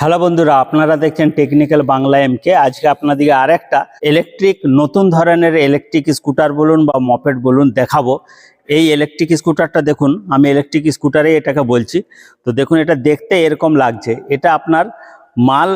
Hello বন্ধুরা, আপনারা দেখছেন টেকনিক্যাল বাংলা এমকে আজকে আপনাদেরকে আরেকটা ইলেকট্রিক নতুন ধরনের ইলেকট্রিক স্কুটার বলুন বা মপেট বলুন দেখাবো। এই ইলেকট্রিক স্কুটারটা দেখুন, আমি ইলেকট্রিক স্কুটারে এটাকে বলছি। তো দেখুন, এটা দেখতে এরকম লাগছে। এটা আপনার মাল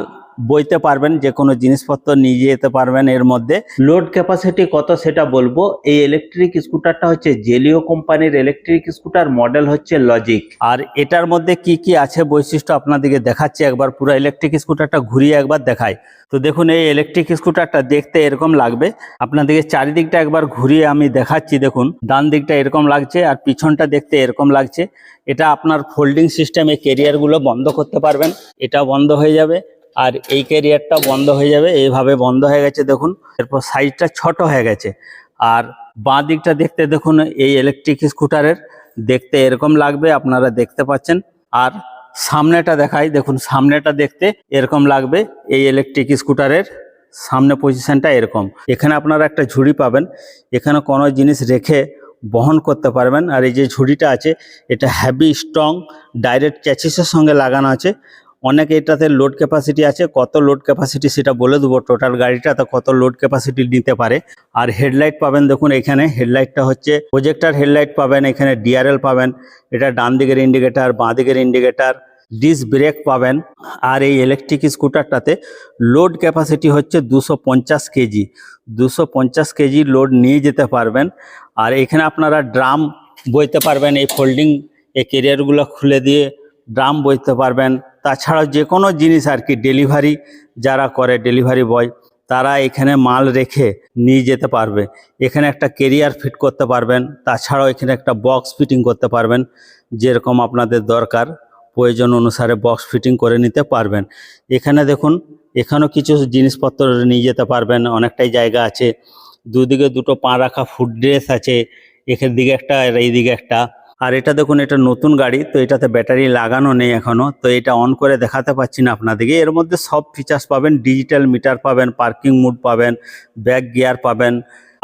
বইতে পারবেন যে কোনো জিনিসপত্র নিয়ে যেতে পারবেন এর মধ্যে। লোড ক্যাপাসিটি কত সেটা বলব। এই ইলেকট্রিক স্কুটারটা হচ্ছে জেলিও কোম্পানির ইলেকট্রিক স্কুটার মডেল হচ্ছে লজিক আর এটার মধ্যে কি কি আছে বৈশিষ্ট্য আপনাদেরকে দেখাচ্ছি, একবার পুরো ইলেকট্রিক স্কুটারটা ঘুরিয়ে একবার দেখাই। তো দেখুন, এই ইলেকট্রিক স্কুটারটা দেখতে এরকম লাগবে। আপনাদেরকে চারিদিকটা একবার ঘুরিয়ে আমি দেখাচ্ছি, দেখুন। ডান দিকটা এরকম লাগছে আর পিছনটা দেখতে এরকম লাগছে। এটা আপনার ফোল্ডিং সিস্টেমে কেরিয়ারগুলো বন্ধ করতে পারবেন। এটা বন্ধ হয়ে যাবে। আর এই ক্যারিয়ারটা বন্ধ হয়ে যাবে, এইভাবে বন্ধ হয়ে গেছে দেখুন। এরপর সাইজটা ছোট হয়ে গেছে। আর বাঁ দিকটা দেখতে দেখুন, এই ইলেকট্রিক স্কুটারের দেখতে এরকম লাগবে, আপনারা দেখতে পাচ্ছেন। আর সামনেটা দেখাই, দেখুন সামনেটা দেখতে এরকম লাগবে, এই ইলেকট্রিক স্কুটারের সামনে পজিশনটা এরকম। এখানে আপনারা একটা ঝুড়ি পাবেন, এখানে কোনো জিনিস রেখে বহন করতে পারবেন। আর এই যে ঝুড়িটা আছে, এটা হ্যাভি স্ট্রং ডাইরেক্ট চ্যাচিসের সঙ্গে লাগানো আছে। অনেক এটাতে লোড ক্যাপাসিটি আছে, কত লোড ক্যাপাসিটি সেটা বলে দেবো। টোটাল গাড়িটা গাড়িটাতে কত লোড ক্যাপাসিটি নিতে পারে। আর হেডলাইট পাবেন, দেখুন এখানে হেডলাইটটা হচ্ছে প্রজেক্টার হেডলাইট পাবেন, এখানে ডিআরএল পাবেন, এটা ডান দিকের ইন্ডিকেটার বাঁ দিকের ইন্ডিকেটার ডিস ব্রেক পাবেন। আর এই ইলেকট্রিক স্কুটারটাতে লোড ক্যাপাসিটি হচ্ছে দুশো পঞ্চাশ কেজি। দুশো পঞ্চাশ কেজি লোড নিয়ে যেতে পারবেন। আর এখানে আপনারা ড্রাম বইতে পারবেন, এই ফোল্ডিং এই কেরিয়ারগুলো খুলে দিয়ে ড্রাম বইতে পারবেন। তাছাড়াও যে কোনো জিনিস আর কি, ডেলিভারি যারা করে, ডেলিভারি বয়, তারা এখানে মাল রেখে নিয়ে যেতে পারবে। এখানে একটা কেরিয়ার ফিট করতে পারবেন, তাছাড়াও এখানে একটা বক্স ফিটিং করতে পারবেন, যেরকম আপনাদের দরকার, প্রয়োজন অনুসারে বক্স ফিটিং করে নিতে পারবেন। এখানে দেখুন, এখানেও কিছু জিনিসপত্র নিয়ে যেতে পারবেন, অনেকটাই জায়গা আছে। দুদিকে দুটো পা রাখা ফুড ড্রেস আছে, এখান দিকে একটা আর এইদিকে একটা। আর এটা দেখুন, এটা নতুন গাড়ি, তো এটাতে ব্যাটারি লাগানো নেই এখনও তো এটা অন করে দেখাতে পাচ্ছি না আপনাদেরকে। এর মধ্যে সব ফিচার্স পাবেন ডিজিটাল মিটার পাবেন পার্কিং মুড পাবেন ব্যাক গিয়ার পাবেন,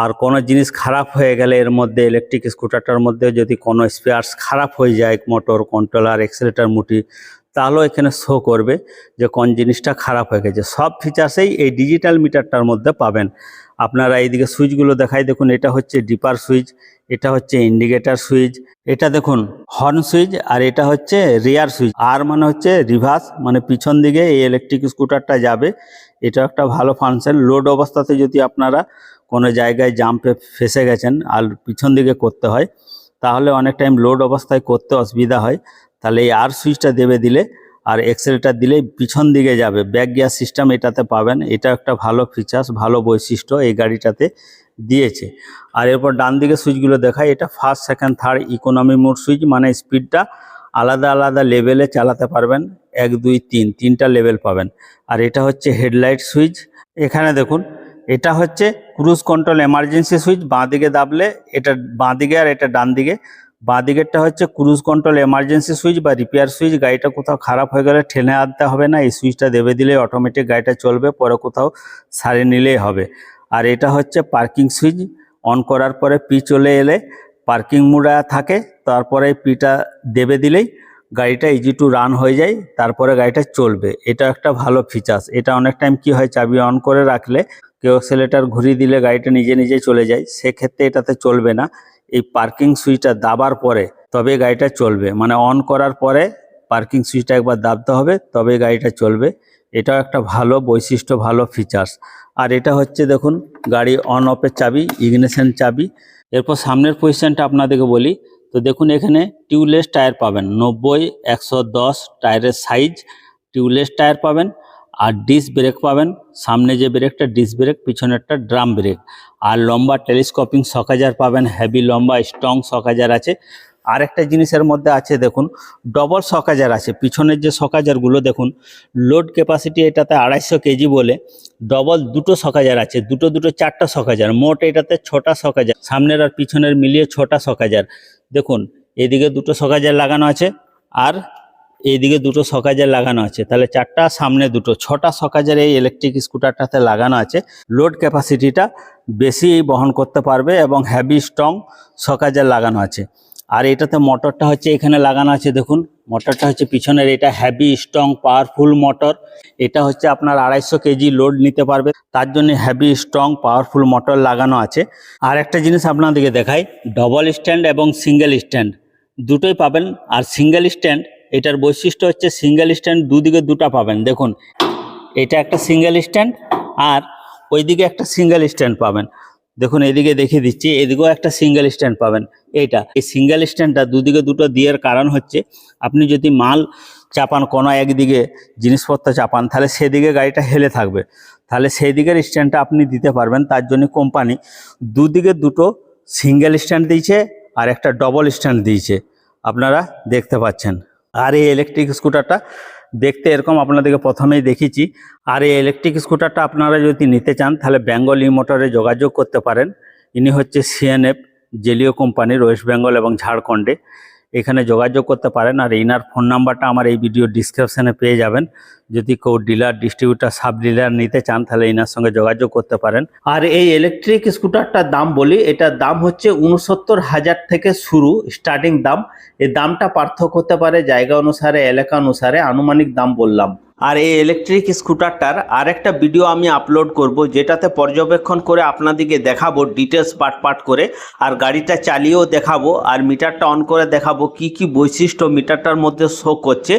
আর কোনো জিনিস খারাপ হয়ে গেলে এর মধ্যে ইলেকট্রিক স্কুটারটার মধ্যে যদি কোনো স্পেয়ার্স খারাপ হয়ে যায় মোটর কন্ট্রোলার এক্সেলেটার মুটি তাহলেও এখানে শো করবে যে কোন জিনিসটা খারাপ হয়ে গেছে। সব ফিচার্সেই এই ডিজিটাল মিটারটার মধ্যে পাবেন। আপনারা এইদিকে সুইচগুলো দেখাই, দেখুন এটা হচ্ছে ডিপার সুইচ এটা হচ্ছে ইন্ডিকেটার সুইচ এটা দেখুন হর্ন সুইচ আর এটা হচ্ছে রিয়ার সুইচ আর মানে হচ্ছে রিভার্স মানে পিছন দিকে এই ইলেকট্রিক স্কুটারটা যাবে। এটা একটা ভালো ফাংশন লোড অবস্থাতে যদি আপনারা কোনো জায়গায় জাম্পে ফেসে গেছেন আর পিছন দিকে করতে হয়, তাহলে অনেক টাইম লোড অবস্থায় করতে অসুবিধা হয়। তাহলে এই আর সুইচটা দেবে দিলে আর এক্সেলটা দিলেই পিছন দিকে যাবে। ব্যাক গিয়ার সিস্টেম এটাতে পাবেন। এটা একটা ভালো ফিচার্স ভালো বৈশিষ্ট্য এই গাড়িটাতে দিয়েছে। আর এরপর ডান দিকে সুইচগুলো দেখায় এটা first second third economy mode switch মানে স্পিডটা আলাদা আলাদা লেভেলে চালাতে পারবেন। এক, দুই, তিন, তিনটা লেভেল পাবেন। আর এটা হচ্ছে হেডলাইট সুইচ। এখানে দেখুন, এটা হচ্ছে ক্রুজ কন্ট্রোল এমার্জেন্সি সুইচ। বাঁ দিকে দাবলে, এটা বাঁ দিকে আর এটা ডান দিকে। বাঁ দিকেরটা হচ্ছে ক্রুজ কন্ট্রোল এমার্জেন্সি সুইচ বা রিপেয়ার সুইচ গাড়িটা কোথাও খারাপ হয়ে গেলে ঠেলে আনতে হবে না, এই সুইচটা দেবে দিলে অটোমেটিক গাড়িটা চলবে, পরে কোথাও সারিয়ে নিলেই হবে। আর এটা হচ্ছে পার্কিং সুইচ অন করার পরে পি চলে এলে পার্কিং মুডা থাকে, তারপরে পিটা দেবে দিলেই গাড়িটা ইজি টু রান হয়ে যায়, তারপরে গাড়িটা চলবে। এটা একটা ভালো ফিচার্স এটা অনেক টাইম কি হয়, চাবি অন করে রাখলে কেউ অ্যাক্সেলেটার ঘুরিয়ে দিলে গাড়িটা নিজে নিজে চলে যায়। সেক্ষেত্রে এটাতে চলবে না। এই পার্কিং সুইচটা দাবার পরে তবে গাড়িটা চলবে। মানে অন করার পরে পার্কিং সুইচটা একবার দাবতে হবে তবে গাড়িটা চলবে। এটাও একটা ভালো বৈশিষ্ট্য, ভালো ফিচার্স আর এটা হচ্ছে দেখুন, গাড়ি অন অফের চাবি ইগনেশন চাবি। এরপর সামনের পজিশনটা আপনাদেরকে বলি। তো দেখুন, এখানে টিউবলেস টায়ার পাবেন। নব্বই, একশো দশ টায়ারের সাইজ টিউবলেস টায়ার পাবেন। আর ডিস ব্রেক পাবেন। সামনে যে ব্রেকটা ডিস ব্রেক পিছনেরটা ড্রাম ব্রেক আর লম্বা টেলিস্কোপিং সকাজার পাবেন হেভি লম্বা স্ট্রং সকাজার আছে। আর একটা জিনিসের মধ্যে আছে, দেখুন ডবল সকাজার আছে। পিছনের যে সকাজারগুলো দেখুন লোড ক্যাপাসিটি এটাতে আড়াইশো কেজি বলে ডবল দুটো সকাজার আছে। দুটো দুটো, চারটা সকাজার মোট এটাতে ছটা সকাজার সামনের আর পিছনের মিলিয়ে ছটা সকাজার দেখুন, এদিকে দুটো সকাজার লাগানো আছে। আর এইদিকে দুটো সকাজার লাগানো আছে। তাহলে চারটা, সামনে দুটো। ছটা সকাজার এই ইলেকট্রিক স্কুটারটাতে লাগানো আছে। লোড ক্যাপাসিটিটা বেশি বহন করতে পারবে এবং হ্যাভি স্ট্রং সকাজার লাগানো আছে। আর এটাতে মোটরটা হচ্ছে এখানে লাগানো আছে, দেখুন। মোটরটা হচ্ছে পিছনের, এটা হ্যাভি স্ট্রং পাওয়ারফুল মোটর এটা হচ্ছে আপনার আড়াইশো কেজি লোড নিতে পারবে। তার জন্য হ্যাভি স্ট্রং পাওয়ারফুল মোটর লাগানো আছে। আর একটা জিনিস আপনাদেরকে দেখাই ডবল স্ট্যান্ড এবং সিঙ্গেল স্ট্যান্ড দুটোই পাবেন। আর সিঙ্গেল স্ট্যান্ড এটার বৈশিষ্ট্য হচ্ছে সিঙ্গেল স্ট্যান্ড দুদিকে দুটো পাবেন। দেখুন, এটা একটা সিঙ্গেল স্ট্যান্ড আর ওইদিকে একটা সিঙ্গেল স্ট্যান্ড পাবেন। দেখুন, এদিকে দেখিয়ে দিচ্ছি, এদিকেও একটা সিঙ্গেল স্ট্যান্ড পাবেন। এইটা, এই সিঙ্গেল স্ট্যান্ডটা দুদিকে দুটো দিয়ের কারণ হচ্ছে আপনি যদি মাল চাপান, কোনো একদিকে জিনিসপত্র চাপান, তাহলে সেদিকে গাড়িটা হেলে থাকবে। তাহলে সেই দিকের স্ট্যান্ডটা আপনি দিতে পারবেন, তার জন্য কোম্পানি দুদিকে দুটো সিঙ্গেল স্ট্যান্ড দিয়েছে আর একটা ডবল স্ট্যান্ড দিয়েছে। আপনারা দেখতে পাচ্ছেন। আর এই ইলেকট্রিক স্কুটারটা দেখতে এরকম আপনাদেরকে প্রথমেই দেখিয়েছি। আর এই ইলেকট্রিক স্কুটারটা আপনারা যদি নিতে চান, তাহলে বেঙ্গল ইমোটরে যোগাযোগ করতে পারেন। ইনি হচ্ছে সিএনএফ জেলীয় কোম্পানির ওয়েস্ট বেঙ্গল এবং ঝাড়খণ্ডে এখানে যোগাযোগ করতে পারেন আর এনার ফোন নাম্বারটা আমার এই ভিডিও ডিসক্রিপশানে পেয়ে যাবেন। যদি কেউ ডিলার, ডিস্ট্রিবিউটার, সাব ডিলার নিতে চান, তাহলে এনার সঙ্গে যোগাযোগ করতে পারেন। আর এই ইলেকট্রিক স্কুটারটার দাম বলি, এটার দাম হচ্ছে উনসত্তর হাজার থেকে শুরু স্টার্টিং দাম। এই দামটা পার্থক্য হতে পারে জায়গা অনুসারে, এলাকা অনুসারে, আনুমানিক দাম বললাম। আর এই ইলেকট্রিক স্কুটারটার আরেকটা ভিডিও আমি আপলোড করব, যেটাতে পর্যবেক্ষণ করে আপনাদেরকে দেখাবো ডিটেলস পার্ট পার্ট করে, আর গাড়িটা চালিয়েও দেখাবো, আর মিটারটা অন করে দেখাবো, কি কি বৈশিষ্ট্য মিটারটার মধ্যে শো করছে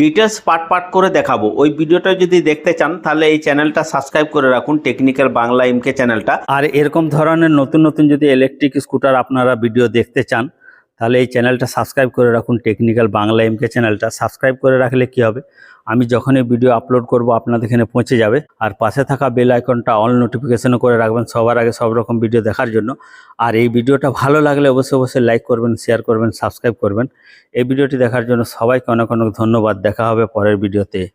ডিটেলস পার্ট পার্ট করে দেখাবো। ওই ভিডিওটা যদি দেখতে চান, তাহলে এই চ্যানেলটা সাবস্ক্রাইব করে রাখুন টেকনিক্যাল বাংলা এমকে চ্যানেলটা আর এরকম ধরনের নতুন নতুন যদি ইলেকট্রিক স্কুটার আপনারা ভিডিও দেখতে চান তাহলে এই চ্যানেলটা সাবস্ক্রাইব করে রাখুন টেকনিক্যাল বাংলা এমকে চ্যানেলটা। সাবস্ক্রাইব করে রাখলে কি হবে? আমি যখনই ভিডিও আপলোড করব, আপনাদের এখানে পৌঁছে যাবে। আর পাশে থাকা বেল আইকনটা অল নোটিফিকেশনও করে রাখবেন সবার আগে সব রকম ভিডিও দেখার জন্য। আর এই ভিডিওটা ভালো লাগলে অবশ্যই অবশ্যই লাইক করবেন শেয়ার করবেন সাবস্ক্রাইব করবেন। এই ভিডিওটি দেখার জন্য সবাইকে অনেক অনেক ধন্যবাদ। দেখা হবে পরের ভিডিওতে।